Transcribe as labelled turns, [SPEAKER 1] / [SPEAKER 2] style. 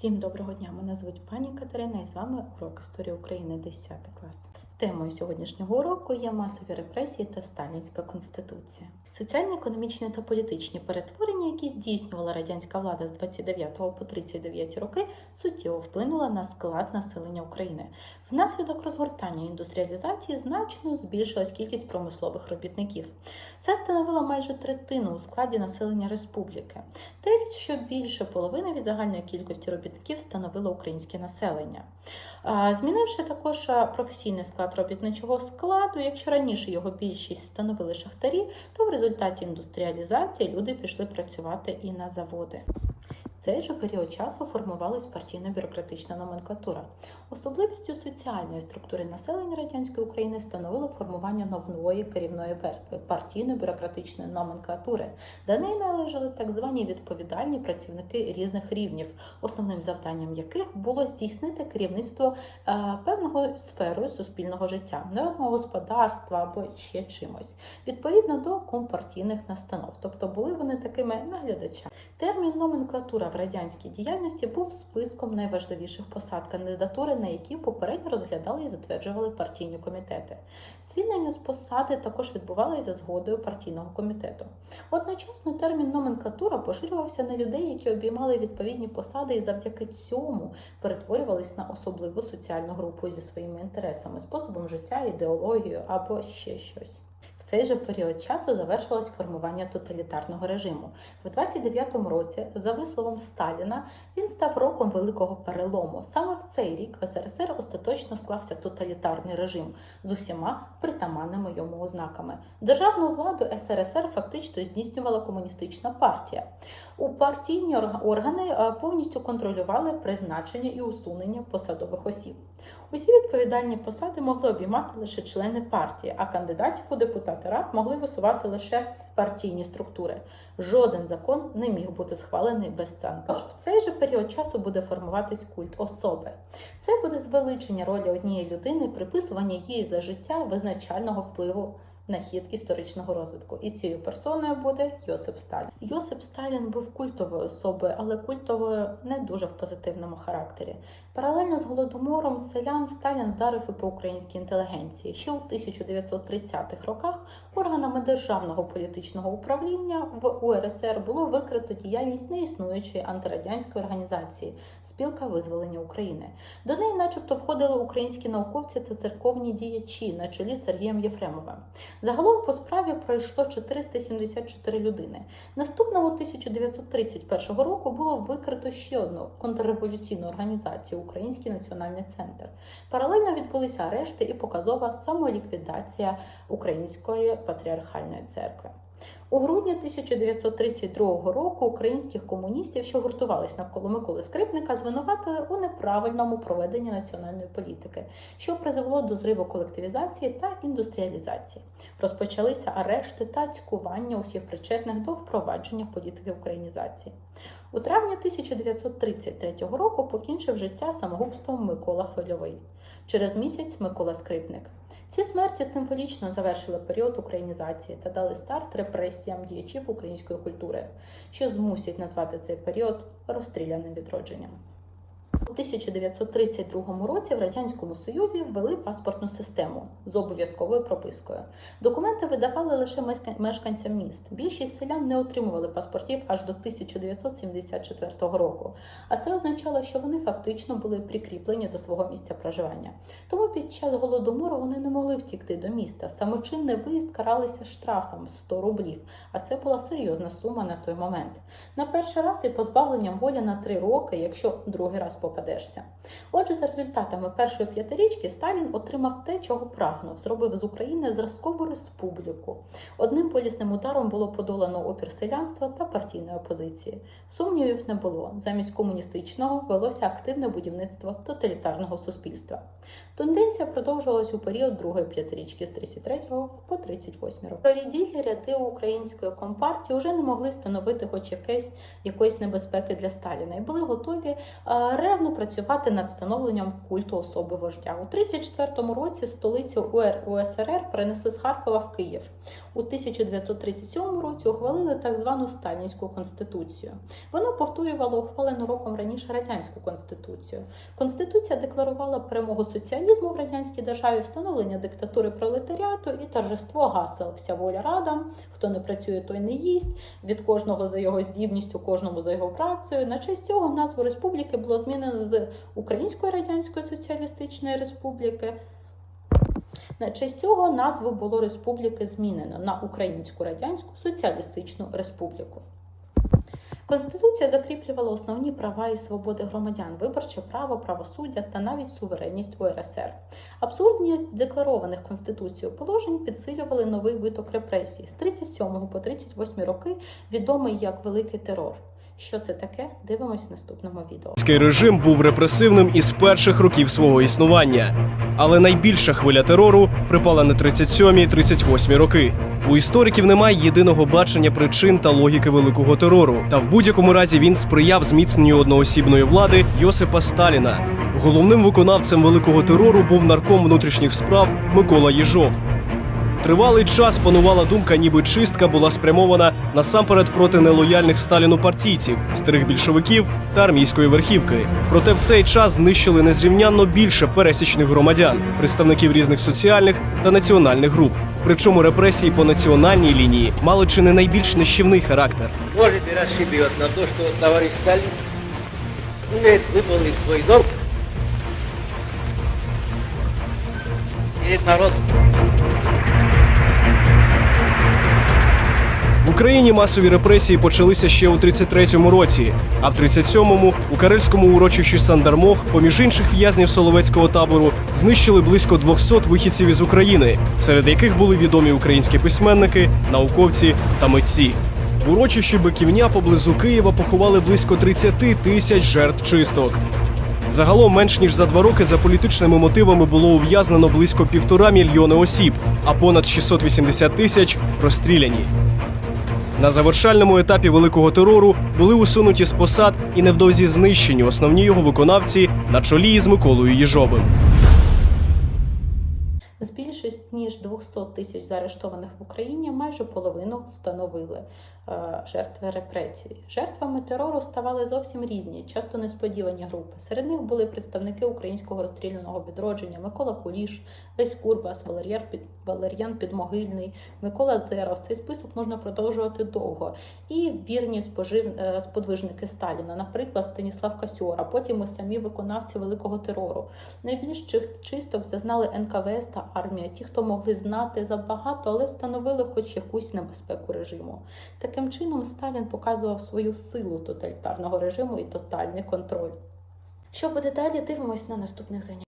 [SPEAKER 1] Всім доброго дня! Мене звуть пані Катерина і з вами урок історії України 10 клас. Темою сьогоднішнього уроку є масові репресії та сталінська конституція. Соціально-економічні та політичні перетворення, які здійснювала радянська влада з 29 по 39 роки, суттєво вплинула на склад населення України. Внаслідок розгортання індустріалізації значно збільшилась кількість промислових робітників. Це становило майже третину у складі населення республіки. Те, що більше половини від загальної кількості робітників становило українське населення. Змінивши також професійний склад робітничого складу, якщо раніше його більшість становили шахтарі, то в результаті індустріалізації люди пішли працювати і на заводи. Цей же період часу формувалась партійно-бюрократична номенклатура. Особливістю соціальної структури населення радянської України становило формування нової керівної верстви партійно-бюрократичної номенклатури. До неї належали так звані відповідальні працівники різних рівнів, основним завданням яких було здійснити керівництво е, певного сферою суспільного життя, народного господарства або ще чимось, відповідно до компартійних настанов. Тобто були вони такими наглядачами. Термін номенклатура в радянській діяльності був списком найважливіших посад, кандидатури на які попередньо розглядали і затверджували партійні комітети. Звільнення з посади також відбувалося за згодою партійного комітету. Одночасно термін номенклатура поширювався на людей, які обіймали відповідні посади і завдяки цьому перетворювались на особливу соціальну групу зі своїми інтересами, способом життя, ідеологією або ще щось. Цей же період часу завершилось формування тоталітарного режиму. В 29-му році, за висловом Сталіна, він став роком великого перелому. Саме в цей рік в СРСР остаточно склався тоталітарний режим з усіма притаманними йому ознаками. Державну владу СРСР фактично здійснювала комуністична партія. У партійні органи е, повністю контролювали призначення і усунення посадових осіб. Усі відповідальні посади могли обіймати лише члени партії, а кандидатів у депутати рад могли висувати лише партійні структури. Жоден закон не міг бути схвалений без санкцій. В цей же період часу буде формуватись культ особи. Це буде звеличення ролі однієї людини, приписування їй за життя визначального впливу на хід історичного розвитку. І цією персоною буде Йосип Сталін. Йосип Сталін був культовою особою, але культовою не дуже в позитивному характері. Паралельно з голодомором селян Сталін вдарив і по українській інтелігенції. Ще у 1930-х роках органами державного політичного управління в УРСР було викрито діяльність неіснуючої антирадянської організації Спілка визволення України. До неї, начебто, входили українські науковці та церковні діячі на чолі з Сергієм Єфремовим. Загалом по справі пройшло 474 людини. Наступного 1931 року було викрито ще одну контрреволюційну організацію Український національний центр. Паралельно відбулися арешти і показова самоліквідація Української патріархальної церкви. У грудні 1932 року українських комуністів, що гуртувались навколо Миколи Скрипника, звинуватили у неправильному проведенні національної політики, що призвело до зриву колективізації та індустріалізації. Розпочалися арешти та цькування усіх причетних до впровадження політики українізації. У травні 1933 року покінчив життя самогубством Микола Хвильовий. Через місяць Микола Скрипник. Ці смерті символічно завершили період українізації та дали старт репресіям діячів української культури, що змусять назвати цей період розстріляним відродженням. У 1932 році в Радянському Союзі ввели паспортну систему з обов'язковою пропискою. Документи видавали лише мешканцям міст. Більшість селян не отримували паспортів аж до 1974 року. А це означало, що вони фактично були прикріплені до свого місця проживання. Тому під час голодомору вони не могли втікти до міста. Самочинний виїзд каралися штрафом 100 рублів, а це була серйозна сума на той момент. На перший раз і позбавленням волі на 3 роки, якщо другий раз попадешся. Отже, за результатами першої п'ятирічки Сталін отримав те, чого прагнув, зробив з України зразкову республіку. Одним полісним ударом було подолано опір селянства та партійної опозиції. Сумнівів не було. Замість комуністичного велося активне будівництво тоталітарного суспільства. Тенденція продовжувалась у період другої п'ятирічки з 33 по 38 роки. Провіділі ряди української компартії вже не могли становити хоч якесь якоїсь небезпеки для Сталіна і були готові ревно працювати над становленням культу особи вождя. У 1934 році столицю УСРР перенесли з Харкова в Київ. У 1937 році ухвалили так звану Сталінську конституцію. Вона повторювала ухвалену роком раніше радянську конституцію. Конституція декларувала перемогу соціалізму в радянській державі, встановлення диктатури пролетаріату і торжество гасел Вся воля радам, хто не працює, той не їсть. Від кожного за його здібністю, кожному за його працею. На честь цього назву республіки було змінено з Української Радянської Соціалістичної Республіки. На честь цього назву було республіки змінено на Українську Радянську Соціалістичну Республіку. Конституція закріплювала основні права і свободи громадян, виборче право, правосуддя та навіть суверенність УРСР. Абсурдність декларованих Конституцією положень підсилювали новий виток репресій з 37 по 38 роки, відомий як Великий терор. Що це таке? Дивимось в наступному відео.
[SPEAKER 2] Радянський режим був репресивним із перших років свого існування. Але найбільша хвиля терору припала на 37-38 роки. У істориків немає єдиного бачення причин та логіки великого терору. Та в будь-якому разі він сприяв зміцненню одноосібної влади Йосипа Сталіна. Головним виконавцем великого терору був нарком внутрішніх справ Микола Єжов. Тривалий час панувала думка, ніби чистка була спрямована насамперед проти нелояльних Сталіну партійців, старих більшовиків та армійської верхівки. Проте в цей час знищили незрівнянно більше пересічних громадян, представників різних соціальних та національних груп. Причому репресії по національній лінії мали чи не найбільш нищівний характер.
[SPEAKER 3] может и расшибет на то, что товарищ Сталин умеет выполнить свой долг перед народом.
[SPEAKER 2] В Україні масові репресії почалися ще у 33-му році, а в 37-му у карельському урочищі Сандармох, поміж інших в'язнів Соловецького табору, знищили близько 200 вихідців із України, серед яких були відомі українські письменники, науковці та митці. В урочищі Биківня поблизу Києва поховали близько 30 тисяч жертв чисток. Загалом менш ніж за два роки за політичними мотивами було ув'язнено близько півтора мільйони осіб, а понад 680 тисяч розстріляні. На завершальному етапі великого терору були усунуті з посад і невдовзі знищені основні його виконавці на чолі із Миколою Єжовим.
[SPEAKER 1] З більш ніж 200 тисяч заарештованих в Україні майже половину становили жертви репресій. Жертвами терору ставали зовсім різні, часто несподівані групи. Серед них були представники українського розстріляного відродження Микола Куліш, Лесь Курбас, Валер'ян Підмогильний, Микола Зеров. Цей список можна продовжувати довго. І вірні спожив... е, сподвижники Сталіна, наприклад, Станіслав Касьора, потім і самі виконавці великого терору. Найбільш чисток зазнали НКВС та армія, ті, хто могли знати забагато, але становили хоч якусь небезпеку режиму. Таким чином, Сталін показував свою силу тоталітарного режиму і тотальний контроль. Що буде далі, дивимось на наступних заняттях.